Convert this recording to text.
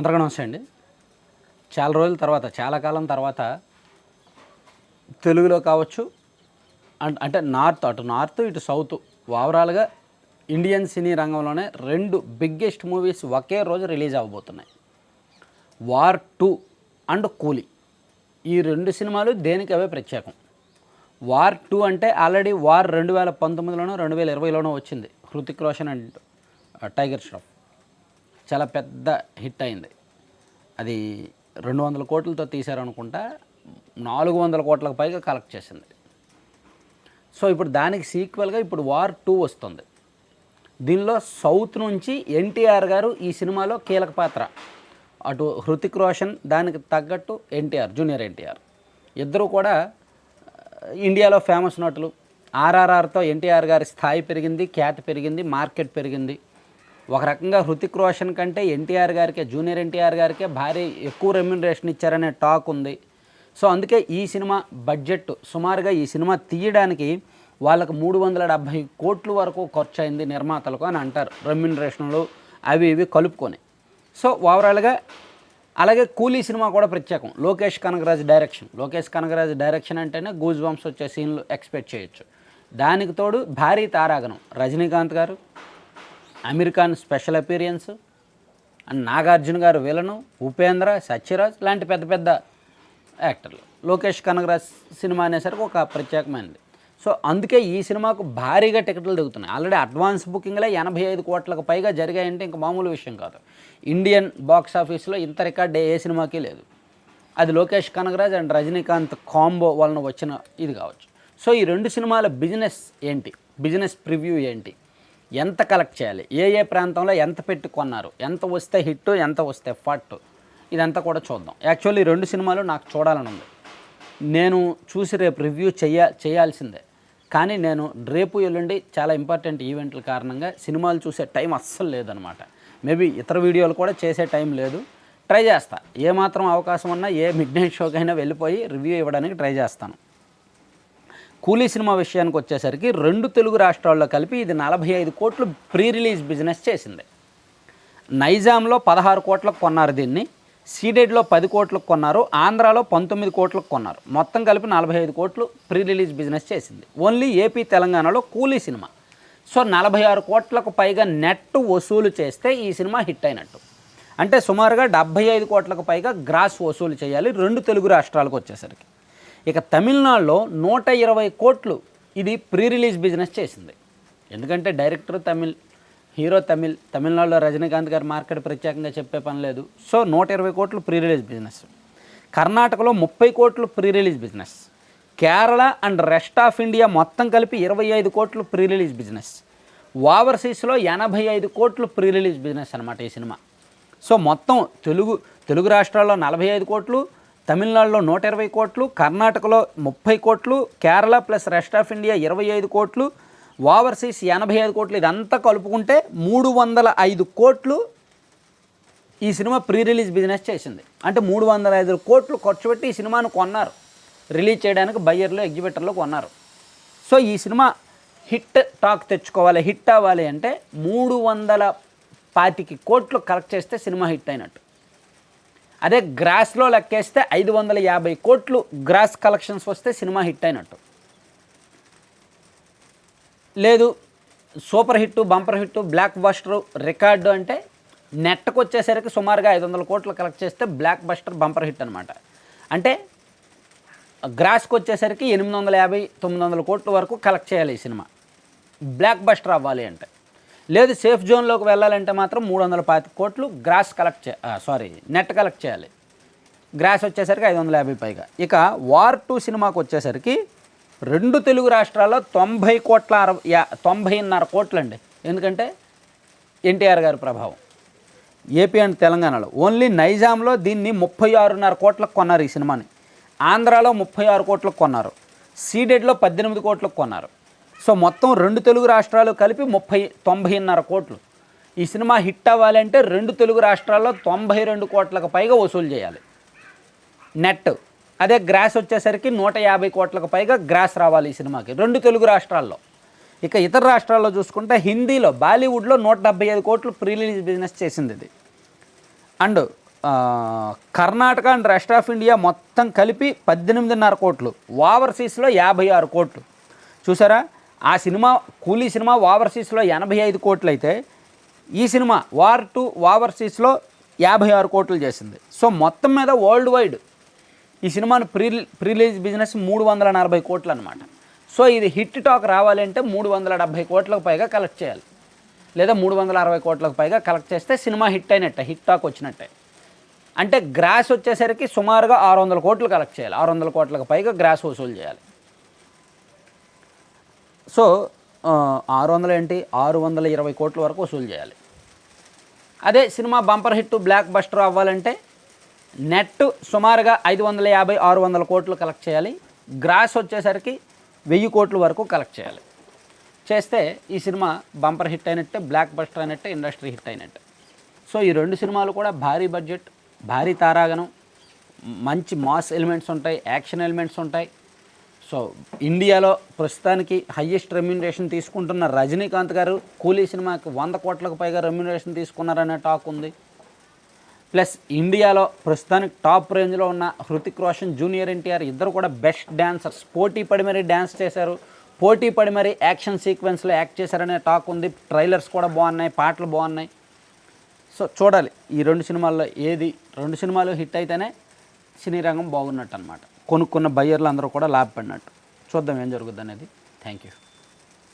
అందరికీ నమస్తే అండి చాలా రోజుల తర్వాత చాలా కాలం తర్వాత తెలుగులో కావచ్చు అంటే నార్త్ అటు నార్త్ ఇటు సౌత్ ఓవరాల్గా ఇండియన్ సినీ రంగంలోనే రెండు బిగ్గెస్ట్ మూవీస్ ఒకే రోజు release అవ్వబోతున్నాయి. War two and Coolie. ఈ రెండు సినిమాలు దేనికి అవే ప్రత్యేకం? వార్ టూ అంటే ఆల్రెడీ వార్ రెండు వేల పంతొమ్మిదిలోనో రెండు వేల ఇరవైలోనో వచ్చింది. Hrithik Roshan and tiger Shroff. చాలా పెద్ద హిట్ అయింది. అది రెండు వందల కోట్లతో తీశారు అనుకుంటా నాలుగు వందల కోట్లకు పైగా కలెక్ట్ చేసింది. సో ఇప్పుడు దానికి సీక్వెల్గా ఇప్పుడు వార్ టూ వస్తుంది. దీనిలో సౌత్ నుంచి ఎన్టీఆర్ గారు ఈ సినిమాలో కీలక పాత్ర. అటు హృతిక్ రోషన్ దానికి తగ్గట్టు ఎన్టీఆర్ జూనియర్ ఎన్టీఆర్. ఇద్దరు కూడా ఇండియాలో ఫేమస్ నటులు. ఆర్ఆర్ఆర్తో ఎన్టీఆర్ గారి స్థాయి పెరిగింది క్యాట్ పెరిగింది మార్కెట్ పెరిగింది. ఒక రకంగా హృతిక్ రోషన్ కంటే ఎన్టీఆర్ గారికే జూనియర్ ఎన్టీఆర్ గారికే భారీ ఎక్కువ రెమ్యునరేషన్ ఇచ్చారనే టాక్ ఉంది. సో అందుకే ఈ సినిమా బడ్జెట్ సుమారుగా ఈ సినిమా తీయడానికి వాళ్ళకు మూడు వందల డెబ్భై కోట్ల వరకు ఖర్చు అయింది నిర్మాతలకు అని అంటారు. రెమ్యునరేషన్లు అవి ఇవి కలుపుకొని. సో ఓవరాల్గా అలాగే కూలీ సినిమా కూడా ప్రత్యేకం. లోకేష్ కనగరాజ్ డైరెక్షన్ లోకేష్ కనగరాజ్ డైరెక్షన్ అంటేనే గూజ్ బంప్స్ వచ్చే సీన్లు ఎక్స్పెక్ట్ చేయొచ్చు. దానికి తోడు భారీ తారాగణం. Rajinikanth garu Aamir Khan special appearance and Nagarjuna garu villain Upendra Sathyaraj లాంటి పెద్ద పెద్ద యాక్టర్లు. లోకేష్ కనగరాజ్ సినిమా అనేసరికి ఒక ప్రత్యేకమైనది. సో అందుకే ఈ సినిమాకు భారీగా టికెట్లు దిగుతున్నాయి. ఆల్రెడీ అడ్వాన్స్ బుకింగ్లే ఎనభై ఐదు కోట్లకు పైగా జరిగాయంటే ఇంకా మామూలు విషయం కాదు. ఇండియన్ బాక్స్ ఆఫీస్లో ఇంత రికార్డ్ ఏ సినిమాకి లేదు. అది లోకేష్ కనగరాజ్ అండ్ రజనీకాంత్ కాంబో వలన వచ్చిన ఇది కావచ్చు. సో ఈ రెండు సినిమాల బిజినెస్ ఏంటి? బిజినెస్ ప్రివ్యూ ఏంటి? ఎంత కలెక్ట్ చేయాలి? ఏ ఏ ప్రాంతంలో ఎంత పెట్టుకున్నారు ఎంత వస్తే హిట్ ఎంత వస్తే ఫట్ ఇదంతా కూడా చూద్దాం. యాక్చువల్లీ రెండు సినిమాలు నాకు చూడాలని ఉంది. నేను చూసి రేపు రివ్యూ చేయ చేయాల్సిందే. కానీ నేను రేపు ఎల్లుండి చాలా ఇంపార్టెంట్ ఈవెంట్ల కారణంగా సినిమాలు చూసే టైం అస్సలు లేదనమాట మేబీ ఇతర వీడియోలు కూడా చేసే టైం లేదు. ట్రై చేస్తా. ఏ మాత్రం అవకాశం ఉన్నా ఏ మిడ్ నైట్ షోకైనా వెళ్ళిపోయి రివ్యూ ఇవ్వడానికి ట్రై చేస్తాను. కూలీ సినిమా విషయానికి వచ్చేసరికి రెండు తెలుగు రాష్ట్రాల్లో కలిపి ఇది నలభై ఐదు కోట్లు ప్రీ రిలీజ్ బిజినెస్ చేసింది. నైజాంలో పదహారు కోట్లకు కొన్నారు దీన్ని సీడెడ్లో పది కోట్లకు కొన్నారు ఆంధ్రాలో పంతొమ్మిది కోట్లకు కొన్నారు. మొత్తం కలిపి నలభై ఐదు కోట్లు ప్రీ రిలీజ్ బిజినెస్ చేసింది. ఓన్లీ ఏపీ తెలంగాణలో కూలీ సినిమా. సో నలభై ఆరు కోట్లకు పైగా నెట్ వసూలు చేస్తే ఈ సినిమా హిట్ అయినట్టు. అంటే సుమారుగా డెబ్భై ఐదు కోట్లకు పైగా గ్రాస్ వసూలు చేయాలి రెండు తెలుగు రాష్ట్రాలకు వచ్చేసరికి. ఇక తమిళనాడులో నూట ఇరవై కోట్లు ఇది ప్రీ రిలీజ్ బిజినెస్ చేసింది. ఎందుకంటే డైరెక్టర్ తమిళ్ హీరో తమిళ్ తమిళనాడులో రజనీకాంత్ గారి మార్కెట్ ప్రత్యేకంగా చెప్పే పని లేదు. సో నూట ఇరవై కోట్లు ప్రీ రిలీజ్ బిజినెస్. కర్ణాటకలో ముప్పై కోట్లు pre release business. Kerala and rest of India మొత్తం కలిపి ఇరవై ఐదు కోట్లు ప్రీ రిలీజ్ బిజినెస్. ఓవర్సీస్లో ఎనభై ఐదు కోట్లు ప్రీ రిలీజ్ బిజినెస్ అనమాట ఈ సినిమా. సో మొత్తం తెలుగు తెలుగు రాష్ట్రాల్లో నలభై ఐదు కోట్లు తమిళనాడులో నూట ఇరవై కోట్లు కర్ణాటకలో ముప్పై కోట్లు Kerala plus rest of India ఇరవై ఐదు కోట్లు ఓవర్సీస్ ఎనభై ఐదు కోట్లు. ఇదంతా కలుపుకుంటే మూడు వందల ఐదు కోట్లు ఈ సినిమా ప్రీ రిలీజ్ బిజినెస్ చేసింది. అంటే మూడు వందల ఐదు కోట్లు ఖర్చు పెట్టి ఈ సినిమాను కొన్నారు. రిలీజ్ చేయడానికి బయ్యర్లు ఎగ్జిబిటర్లు కొన్నారు. సో ఈ సినిమా హిట్ టాక్ తెచ్చుకోవాలి. హిట్ అవ్వాలి అంటే మూడు వందల పాతికి కోట్లు కలెక్ట్ చేస్తే సినిమా హిట్ అయినట్టు. అదే గ్రాస్లో లెక్కేస్తే ఐదు వందల యాభై కోట్లు గ్రాస్ కలెక్షన్స్ వస్తే సినిమా హిట్ అయినట్టు. లేదు super hit bumper hit blockbuster record అంటే నెట్కి వచ్చేసరికి సుమారుగా ఐదు వందల కోట్లు కలెక్ట్ చేస్తే బ్లాక్ బస్టర్ బంపర్ హిట్ అనమాట అంటే గ్రాస్కి వచ్చేసరికి ఎనిమిది వందల యాభై తొమ్మిది వందల కోట్ల వరకు కలెక్ట్ చేయాలి ఈ సినిమా. బ్లాక్ బస్టర్ అవ్వాలి అంటే. లేదు సేఫ్ జోన్లోకి వెళ్ళాలంటే మాత్రం మూడు వందల పాతి కోట్లు గ్రాస్ కలెక్ట్ చే సారీ నెట్ కలెక్ట్ చేయాలి. గ్రాస్ వచ్చేసరికి ఐదు వందల యాభై పైగా. ఇక వార్ టూ సినిమాకి వచ్చేసరికి రెండు తెలుగు రాష్ట్రాల్లో తొంభై కోట్ల అరవై తొంభైన్నర కోట్లండి. ఎందుకంటే ఎన్టీఆర్ గారి ప్రభావం. ఏపీ అండ్ తెలంగాణలో. ఓన్లీ నైజాంలో దీన్ని ముప్పై ఆరున్నర కోట్లకు కొన్నారు ఈ సినిమాని. ఆంధ్రాలో ముప్పై ఆరు కోట్లకు కొన్నారు. సీడెడ్లో పద్దెనిమిది కోట్లకు కొన్నారు. సో మొత్తం రెండు తెలుగు రాష్ట్రాలు కలిపి ముప్పై తొంభైన్నర కోట్లు. ఈ సినిమా హిట్ అవ్వాలంటే రెండు తెలుగు రాష్ట్రాల్లో తొంభై రెండు కోట్లకు పైగా వసూలు చేయాలి. నెట్. అదే గ్రాస్ వచ్చేసరికి నూట యాభై కోట్లకు పైగా గ్రాస్ రావాలి ఈ సినిమాకి. రెండు తెలుగు రాష్ట్రాల్లో. ఇక ఇతర రాష్ట్రాల్లో చూసుకుంటే హిందీలో బాలీవుడ్లో నూట డెబ్బై ఐదు కోట్లు ప్రీ రిలీజ్ బిజినెస్ చేసింది ఇది. And Karnataka and rest of India మొత్తం కలిపి పద్దెనిమిదిన్నర కోట్లు. ఓవర్సీస్లో యాభై ఆరు కోట్లు. చూసారా? ఆ సినిమా కూలీ సినిమా ఓవర్సీస్లో ఎనభై ఐదు కోట్లు అయితే ఈ సినిమా వార్ టు ఓవర్సీస్లో యాభై ఆరు కోట్లు చేసింది. సో మొత్తం మీద వరల్డ్ వైడ్ ఈ సినిమాను ప్రీ ప్రీలీజ్ బిజినెస్ మూడు వందల నలభై కోట్లు అనమాట సో ఇది హిట్ టాక్ రావాలంటే మూడు వందల డెబ్భై కోట్లకు పైగా కలెక్ట్ చేయాలి. లేదా మూడు వందల అరవై కోట్లకు పైగా కలెక్ట్ చేస్తే సినిమా హిట్ అయినట్టే హిట్ టాక్ వచ్చినట్టే. అంటే గ్రాస్ వచ్చేసరికి సుమారుగా ఆరు వందల కోట్లు కలెక్ట్ చేయాలి. ఆరు వందల కోట్లకు పైగా గ్రాస్ వసూలు చేయాలి. సో ఆరు వందలు ఏంటి ఆరు వందల ఇరవై కోట్ల వరకు వసూలు చేయాలి. అదే cinema bumper hit blockbuster అవ్వాలంటే నెట్ సుమారుగా ఐదు వందల యాభై ఆరు వందల కోట్లు కలెక్ట్ చేయాలి. గ్రాస్ వచ్చేసరికి వెయ్యి కోట్ల వరకు కలెక్ట్ చేయాలి. చేస్తే ఈ సినిమా బంపర్ హిట్ అయినట్టే బ్లాక్ బస్టర్ అయినట్టే ఇండస్ట్రీ హిట్ అయినట్టే. సో ఈ రెండు సినిమాలు కూడా భారీ బడ్జెట్ భారీ తారాగణం మంచి మాస్ ఎలిమెంట్స్ ఉంటాయి యాక్షన్ ఎలిమెంట్స్ ఉంటాయి. సో ఇండియాలో ప్రస్తుతానికి హయ్యెస్ట్ రెమ్యునరేషన్ తీసుకుంటున్న రజనీకాంత్ గారు కూలీ సినిమాకి వంద కోట్లకు పైగా రెమ్యునరేషన్ తీసుకున్నారనే టాక్ ఉంది. ప్లస్ ఇండియాలో ప్రస్తుతానికి టాప్ రేంజ్లో ఉన్న హృతిక్ రోషన్ జూనియర్ ఎన్టీఆర్ ఇద్దరు కూడా బెస్ట్ డ్యాన్సర్స్ పోటీ పడి మరీ డ్యాన్స్ చేశారు. పోటీ పడి మరీ యాక్షన్ సీక్వెన్స్లో యాక్ట్ చేశారనే టాక్ ఉంది. ట్రైలర్స్ కూడా బాగున్నాయి పాటలు బాగున్నాయి. సో చూడాలి ఈ రెండు సినిమాల్లో ఏది రెండు సినిమాలు హిట్ అయితేనే సినీ రంగం బాగున్నట్టు అనమాట కొనుక్కున్న బయ్యర్లు అందరూ కూడా లాభపడినట్టు. చూద్దాం ఏం జరుగుద్ది అనేది థ్యాంక్ యూ